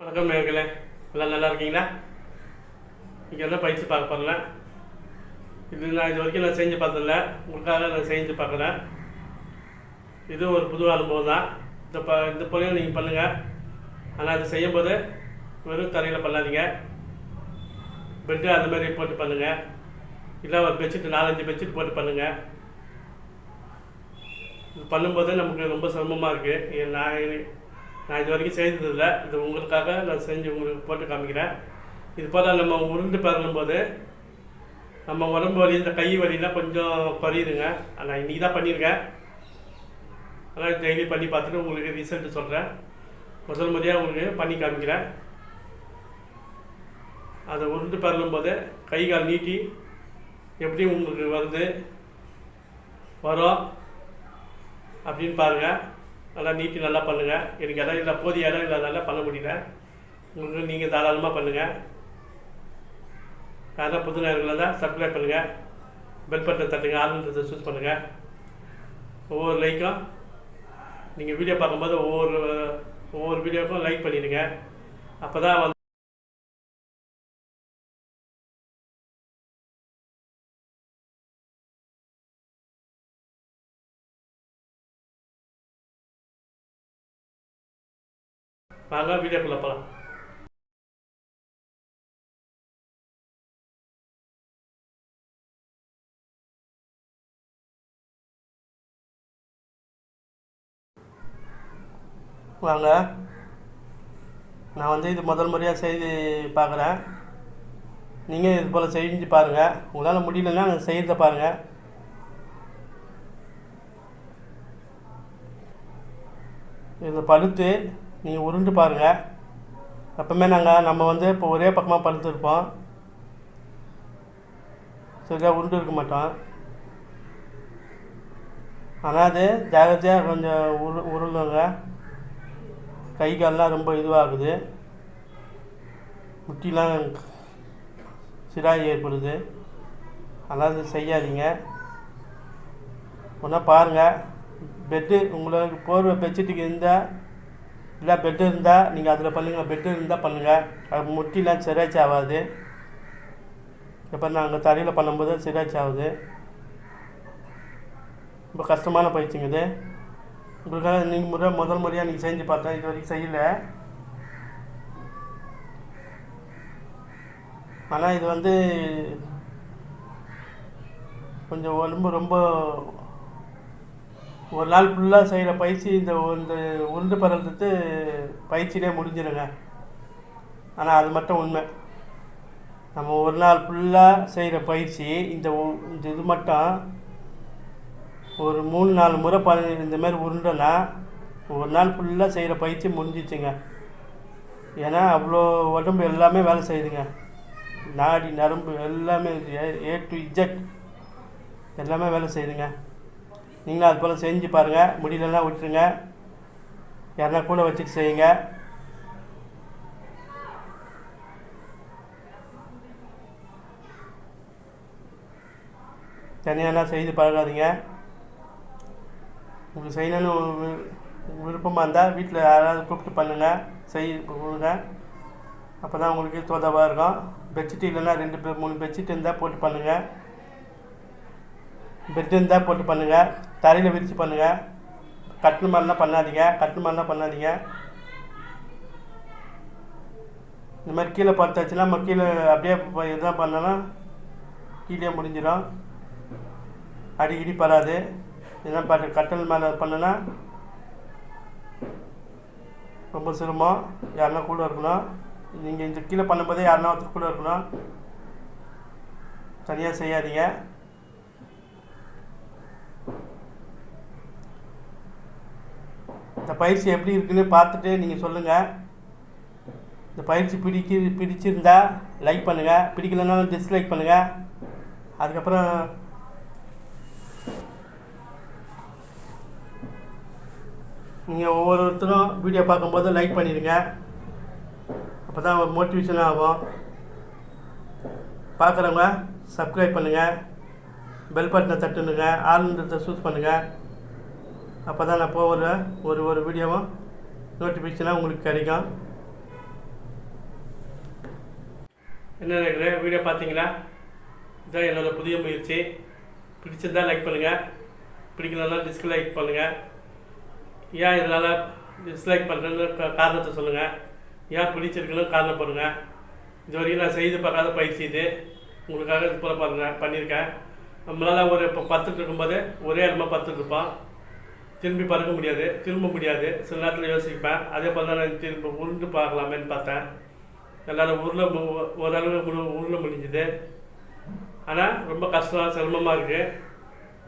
வணக்கம் நேர்களே. எல்லாம் நல்லா இருக்கீங்களா? இங்கே என்ன பயிற்சி பார்க்க போகிறேன் இது நான் இது வரைக்கும் நான் செஞ்சு பார்த்ததில்ல. உங்களுக்காக நான் செஞ்சு பார்க்குறேன். இது ஒரு புது அனுபவம் தான். இந்த ப இந்த பொருளையும் நீங்கள் பண்ணுங்கள் ஆனால் அது செய்யும்போது வெறும் தரையில் பண்ணாதீங்க. பெட்டு அந்த மாதிரி போட்டு பண்ணுங்கள் இல்லை ஒரு பெட்ஷீட் நாலஞ்சு பெட்ஷீட் போட்டு பண்ணுங்கள் இது பண்ணும்போது நமக்கு ரொம்ப சிரமமாக இருக்குது நான் நான் இது வரைக்கும் செய்ததில்லை. இது உங்களுக்காக நான் செஞ்சு உங்களுக்கு போட்டு காமிக்கிறேன். இது போல் நம்ம உருண்டு பரணும்போது நம்ம உடம்பு வலி இந்த கை வலிலாம் கொஞ்சம் குறையுதுங்க. நான் இன்றைக்கி தான் பண்ணியிருக்கேன். ஆனால் டெய்லி பண்ணி பார்த்துட்டு உங்களுக்கு ரிசல்ட் சொல்கிறேன் முதல் முறையாக உங்களுக்கு பண்ணி காமிக்கிறேன். அதை உருண்டு பரலும்போது கை கால் நீட்டி எப்படி உங்களுக்கு வருது வரும் அப்படின்னு பாருங்கள் நல்லா நீட்டி நல்லா பண்ணுங்கள் எனக்கு இடம் இல்லை போதிய இடம் இல்லை நல்லா பண்ண முடியல. உங்களுக்கு நீங்கள் தாராளமாக பண்ணுங்கள் யாராவது புது நேரங்களில் தான் சப்ஸ்கிரைப் பண்ணுங்கள் பெல் பட்டன் தட்டுங்க ஆளுன்றதை சூஸ் பண்ணுங்கள் ஒவ்வொரு லைக்கும் நீங்கள் வீடியோ பார்க்கும்போது ஒவ்வொரு ஒவ்வொரு வீடியோக்கும் லைக் பண்ணிடுங்க. அப்போ தான் வந்து வாங்க வீடியோக்குள்ளே போகலாம் வாங்க. நான் வந்து இது முதல் முறையாக செய்து பார்க்குறேன். நீங்கள் இது போல் செஞ்சு பாருங்கள் உங்களால் முடியலன்னா நான் செய்கிறத பாருங்கள் இதை படுத்து நீங்கள் உருண்டு பாருங்கள் எப்பவுமே நாங்கள் நம்ம வந்து இப்போ ஒரே பக்கமாக படுத்துருப்போம் சரியாக உருண்டு இருக்க மாட்டோம். ஆனால் அது ஜாகிரதையாக கொஞ்சம் உரு உருளுங்க. கை கால்லாம் ரொம்ப இதுவாகுது. முட்டிலாம் சிராய் ஏற்படுது. அதனால் அது செய்யாதீங்க. ஒன்றா பாருங்கள் பெட்டு உங்களுக்கு போர்வை பெட்ஷீட்டுக்கு இருந்தால் இல்லை பெட்டு இருந்தால் நீங்கள் அதில் பண்ணுங்கள் பெட்டு இருந்தால் பண்ணுங்கள் அது முட்டிலாம் சிராய்ச்சி ஆகாது இப்போ நாங்கள் தரையில் பண்ணும்போது சிராய்ச்சி ஆகுது. ரொம்ப கஷ்டமான பயிற்சிங்க இது. உங்களுக்காக நீங்கள் முறை முதல் முறையாக நீங்கள் செஞ்சு பார்த்தேன். இது வரைக்கும் செய்யலை. ஆனால் இது வந்து கொஞ்சம் உடம்பு ரொம்ப ஒரு நாள் ஃபுல்லாக செய்கிற பயிற்சி இந்த இந்த உருண்டு பறந்துட்டு பயிற்சியிலே முடிஞ்சிடுங்க ஆனால் அது மட்டும் உண்மை. நம்ம ஒரு நாள் ஃபுல்லாக செய்கிற பயிற்சி இந்த இந்த இது மட்டும் ஒரு மூணு நாலு முறை ப இந்த மாதிரி ஒரு நாள் ஃபுல்லாக செய்கிற பயிற்சி முடிஞ்சிச்சுங்க. ஏன்னா அவ்வளோ உடம்பு எல்லாமே வேலை செய்யுதுங்க. நாடி நரம்பு எல்லாமே ஏ டு இஜெட் எல்லாமே வேலை செய்யுதுங்க. நீங்களும் அது போல் செஞ்சு பாருங்கள் முடியலன்னா விட்டுருங்க. யாருன்னா கூட வச்சுட்டு செய்யுங்க. தனியாலாம் செய்து பழகாதீங்க. உங்களுக்கு செய்யணும்னு விருப்பமாக இருந்தால் வீட்டில் யாராவது கூப்பிட்டு பண்ணுங்கள் செய் கொடுங்க. அப்போ தான் உங்களுக்கு தோதாவாக இருக்கும். பெட்ஷீட் இல்லைன்னா ரெண்டு மூணு பெட்ஷீட் இருந்தால் போட்டு பண்ணுங்கள் பெட் இருந்தால் போட்டு பண்ணுங்கள் தரையில் விரித்து பண்ணுங்கள் கட்டின மாதிரிலாம் பண்ணாதீங்க. கட்டின மாதிரிலாம் பண்ணாதீங்க. இந்த மாதிரி கீழே பார்த்தாச்சுன்னா நம்ம கீழே அப்படியே இதுதான் பண்ணோன்னா கீழே முடிஞ்சிடும். அடிக்கடி படாது. இதெல்லாம் பார்த்து கட்டல் மேலே பண்ணுனா ரொம்ப சிரமம். யாருன்னா கூட இருக்கணும். நீங்கள் இந்த கீழே பண்ணும்போதே யாருன்னா ஒருத்தர் கூட இருக்கணும். தனியாக செய்யாதீங்க. பயிற்சி எப்படி இருக்குன்னு பார்த்துட்டு நீங்கள் சொல்லுங்கள் இந்த பயிற்சி பிடிக்கு பிடிச்சிருந்தா லைக் பண்ணுங்கள் பிடிக்கலனாலும் டிஸ்லைக் பண்ணுங்கள் அதுக்கப்புறம் நீங்கள் ஒவ்வொருத்தரும் வீடியோ பார்க்கும்போது லைக் பண்ணிடுங்க. அப்போ தான் ஒரு மோட்டிவேஷன் ஆகும். பார்க்குறவங்க சப்ஸ்கிரைப் பண்ணுங்கள் பெல் பட்டனை தட்டுனுங்க. ஆளுன்றதை சூஸ் பண்ணுங்கள் அப்போ தான் நான் போகிற ஒரு ஒரு வீடியோவும் நோட்டிஃபிகேஷனாக உங்களுக்கு கிடைக்கும். என்ன நினைக்கிறேன் வீடியோ பார்த்தீங்களா? இதான் என்னோட புதிய முயற்சி. பிடிச்சிருந்தா லைக் பண்ணுங்கள் பிடிக்கலன்னா டிஸ்லைக் பண்ணுங்கள் ஏன் இதனால் டிஸ்லைக் பண்ணுறேன்னு காரணத்தை சொல்லுங்கள் ஏன் பிடிச்சிருக்குன்னு காரணம் பண்ணுங்கள் இது வரைக்கும் நான் செய்து பார்க்காத பயிற்சி இது. உங்களுக்காக இது போல பண்ணுறேன் பண்ணியிருக்கேன். நம்மளால் ஒரு இப்போ பத்துட்டு இருக்கும்போது ஒரே இடமா பத்துட்டு இருப்போம். திரும்பி பறக்க முடியாது திரும்ப முடியாது. சில நேரத்தில் யோசிப்பேன். அதே போல் தான் நான் திரும்ப உருண்டு பார்க்கலாமேன்னு பார்த்தேன். என்னால் உருள ஓரளவு முழு உருள முடிஞ்சுது. ஆனால் ரொம்ப கஷ்டம் சிரமமாக இருக்குது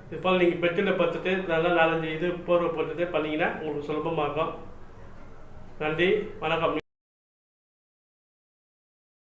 இது போல் நீங்கள் பெட்டில் பார்த்துட்டு நல்லா நாலஞ்சு இது போர்வை போட்டுட்டு பண்ணிங்கன்னா உங்களுக்கு சுலபமாக இருக்கும் நன்றி வணக்கம்.